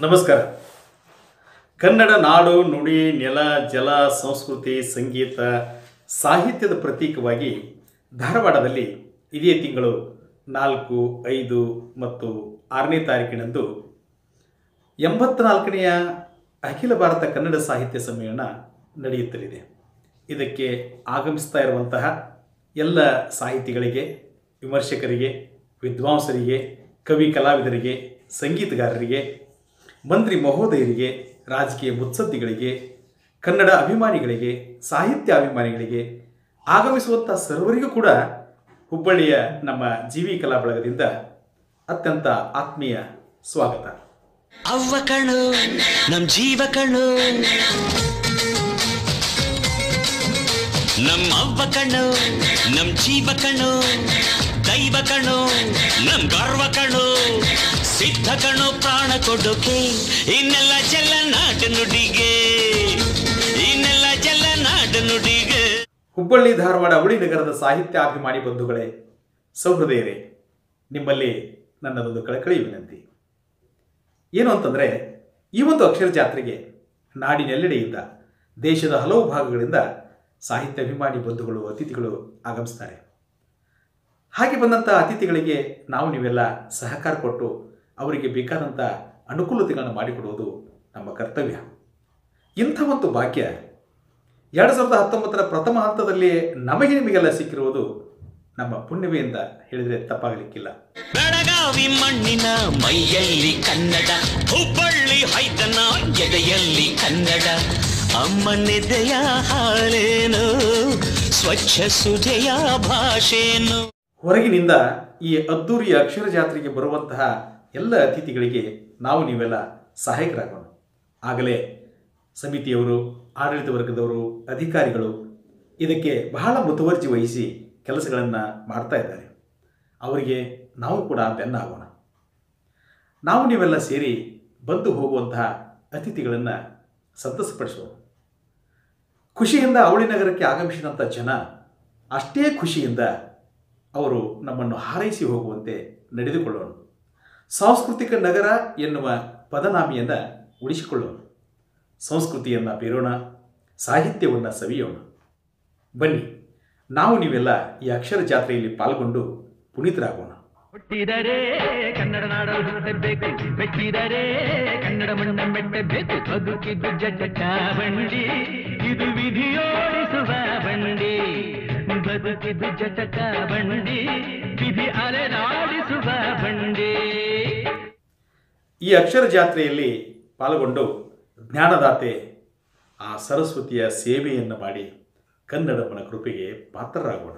ನಮಸ್ಕಾರ. ಕನ್ನಡ ನಾಡು ನುಡಿ ನೆಲ ಜಲ ಸಂಸ್ಕೃತಿ ಸಂಗೀತ ಸಾಹಿತ್ಯದ ಪ್ರತೀಕವಾಗಿ ಧಾರವಾಡದಲ್ಲಿ ಇದೇ ತಿಂಗಳು ನಾಲ್ಕು, ಐದು ಮತ್ತು ಆರನೇ ತಾರೀಕಿನಂದು ಎಂಬತ್ನಾಲ್ಕನೆಯ ಅಖಿಲ ಭಾರತ ಕನ್ನಡ ಸಾಹಿತ್ಯ ಸಮ್ಮೇಳನ ನಡೆಯುತ್ತಲಿದೆ. ಇದಕ್ಕೆ ಆಗಮಿಸ್ತಾ ಇರುವಂತಹ ಎಲ್ಲ ಸಾಹಿತಿಗಳಿಗೆ, ವಿಮರ್ಶಕರಿಗೆ, ವಿದ್ವಾಂಸರಿಗೆ, ಕವಿ ಕಲಾವಿದರಿಗೆ, ಸಂಗೀತಗಾರರಿಗೆ, ಮಂತ್ರಿ ಮಹೋದಯರಿಗೆ, ರಾಜಕೀಯ ಮುತ್ಸದ್ದಿಗಳಿಗೆ, ಕನ್ನಡ ಅಭಿಮಾನಿಗಳಿಗೆ ಸಾಹಿತ್ಯ ಅಭಿಮಾನಿಗಳಿಗೆ ಆಗಮಿಸುವಂಥ ಸರ್ವರಿಗೂ ಕೂಡ ಹುಬ್ಬಳ್ಳಿಯ ನಮ್ಮ ಜೀವಿ ಕಲಾ ಬಳಗದಿಂದ ಅತ್ಯಂತ ಆತ್ಮೀಯ ಸ್ವಾಗತ. ಅವ್ವ ಕಣು ನಮ್ ಜೀವ ಕಣು ನಮ್ ಅವ್ವ ಕಣು ನಮ್ ಜೀವ ಕಣು ದೈವ ಕಣು ನಮ್ ಗರ್ವ ಕಣು ಸಿದ್ಧ ಕಣು ಪ್ರಾಣ ಕೊಡೋಕೆ ಇನ್ನೆಲ್ಲ ಚೆಲ್ಲ ನಾಟ ನುಡಿಗೆ. ಹುಬ್ಬಳ್ಳಿ, ಧಾರವಾಡ ಹುಳಿ ನಗರದ ಸಾಹಿತ್ಯ ಅಭಿಮಾನಿ ಬಂಧುಗಳೇ, ಸೌಹೃದಯರೇ, ನಿಮ್ಮಲ್ಲಿ ನನ್ನ ಒಂದು ಕಳಕಳಿ ವಿನಂತಿ. ಏನು ಅಂತಂದರೆ, ಈ ಒಂದು ಅಕ್ಷರ ಜಾತ್ರೆಗೆ ನಾಡಿನೆಲ್ಲೆಡೆಯಿಂದ ದೇಶದ ಹಲವು ಭಾಗಗಳಿಂದ ಸಾಹಿತ್ಯ ಅಭಿಮಾನಿ ಬಂಧುಗಳು, ಅತಿಥಿಗಳು ಆಗಮಿಸ್ತಾರೆ. ಹಾಗೆ ಬಂದಂಥ ಅತಿಥಿಗಳಿಗೆ ನಾವು ನೀವೆಲ್ಲ ಸಹಕಾರ ಕೊಟ್ಟು ಅವರಿಗೆ ಬೇಕಾದಂಥ ಅನುಕೂಲತೆಗಳನ್ನು ಮಾಡಿಕೊಡುವುದು ನಮ್ಮ ಕರ್ತವ್ಯ. ಇಂಥ ಒಂದು ಭಾಗ್ಯ ಎರಡು ಸಾವಿರದ ಹತ್ತೊಂಬತ್ತರ ಪ್ರಥಮ ಹಂತದಲ್ಲಿ ನಮಗೆ ನಿಮಗೆಲ್ಲ ಸಿಕ್ಕಿರುವುದು ನಮ್ಮ ಪುಣ್ಯವೆಯಿಂದ ಹೇಳಿದರೆ ತಪ್ಪಾಗಲಿಕ್ಕಿಲ್ಲ. ಬೆಳಗಾವಿ ಮಣ್ಣಿನ ಮೈಯಲ್ಲಿ ಕನ್ನಡ ಹುಬ್ಬಳ್ಳಿ ಹೈದನ ಎದೆಯಲ್ಲಿ ಕನ್ನಡ. ಅಮ್ಮನೆದೆಯ ಹಾಳೇನು ಸ್ವಚ್ಛ ಸುಜೆಯ ಭಾಷೆನು. ಹೊರಗಿನಿಂದ ಈ ಅದ್ದೂರಿಯ ಅಕ್ಷರ ಜಾತ್ರೆಗೆ ಬರುವಂತಹ ಎಲ್ಲ ಅತಿಥಿಗಳಿಗೆ ನಾವು ನೀವೆಲ್ಲ ಸಹಾಯಕರಾಗೋಣ. ಆಗಲೇ ಸಮಿತಿಯವರು, ಆಡಳಿತ ವರ್ಗದವರು, ಅಧಿಕಾರಿಗಳು ಇದಕ್ಕೆ ಬಹಳ ಮುತುವರ್ಜಿ ವಹಿಸಿ ಕೆಲಸಗಳನ್ನು ಮಾಡ್ತಾ ಇದ್ದಾರೆ. ಅವರಿಗೆ ನಾವು ಕೂಡ ಬೆನ್ನಾಗೋಣ ನಾವು ನೀವೆಲ್ಲ ಸೇರಿ ಬಂದು ಹೋಗುವಂತಹ ಅತಿಥಿಗಳನ್ನು ಸಂತಸಪಡಿಸೋಣ. ಖುಷಿಯಿಂದ ಅವಳಿ ನಗರಕ್ಕೆ ಆಗಮಿಸಿದಂಥ ಜನ ಅಷ್ಟೇ ಖುಷಿಯಿಂದ ಅವರು ನಮ್ಮನ್ನು ಹಾರೈಸಿ ಹೋಗುವಂತೆ ನಡೆದುಕೊಳ್ಳೋಣ. ಸಾಂಸ್ಕೃತಿಕ ನಗರ ಎನ್ನುವ ಪದನಾಮಿಯನ್ನು ಉಳಿಸಿಕೊಳ್ಳೋಣ. ಸಂಸ್ಕೃತಿಯನ್ನು ಬೀರೋಣ ಸಾಹಿತ್ಯವನ್ನು ಸವಿಯೋಣ. ಬನ್ನಿ ನಾವು ನೀವೆಲ್ಲ ಈ ಅಕ್ಷರ ಜಾತ್ರೆಯಲ್ಲಿ ಪಾಲ್ಗೊಂಡು ಪುನೀತರಾಗೋಣ. ಹುಟ್ಟಿದರೆ ಕನ್ನಡ ನಾಡಲು ಹುಟ್ಟಬೇಕು ಬೆಟ್ಟಿದರೆ ಕನ್ನಡ ಮಣ್ಣ ಮೆಟ್ಟಬೇಕು ಬದುಕಿದ್ದು ಜಟ ಬಂಡಿ ಇದು ವಿಧಿಯೋಡಿಸುವ ಬಂಡಿ ಬದುಕಿದ್ದು ಜಟಕ ಬಂಡಿ ವಿಧಿ ಅಲೆನಾಡಿಸುವ ಬಂಡಿ. ಈ ಅಕ್ಷರ ಜಾತ್ರೆಯಲ್ಲಿ ಪಾಲ್ಗೊಂಡು ಜ್ಞಾನದಾತೆ ಆ ಸರಸ್ವತಿಯ ಸೇವೆಯನ್ನು ಮಾಡಿ ಕನ್ನಡಮ್ಮನ ಕೃಪೆಗೆ ಪಾತ್ರರಾಗೋಣ.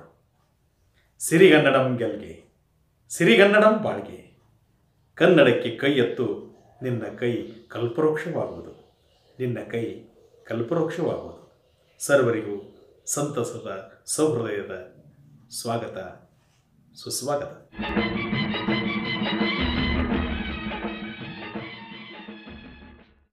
ಸಿರಿಗನ್ನಡಂ ಗೆಲ್ಗೆ, ಸಿರಿಗನ್ನಡಂ ಬಾಳ್ಗೆ. ಕನ್ನಡಕ್ಕೆ ಕೈ ಎತ್ತು, ನಿನ್ನ ಕೈ ಕಲ್ಪರೋಕ್ಷವಾಗುವುದು ನಿನ್ನ ಕೈ ಕಲ್ಪರೋಕ್ಷವಾಗುವುದು ಸರ್ವರಿಗೂ ಸಂತಸದ ಸೌಹೃದಯದ ಸ್ವಾಗತ, ಸುಸ್ವಾಗತ.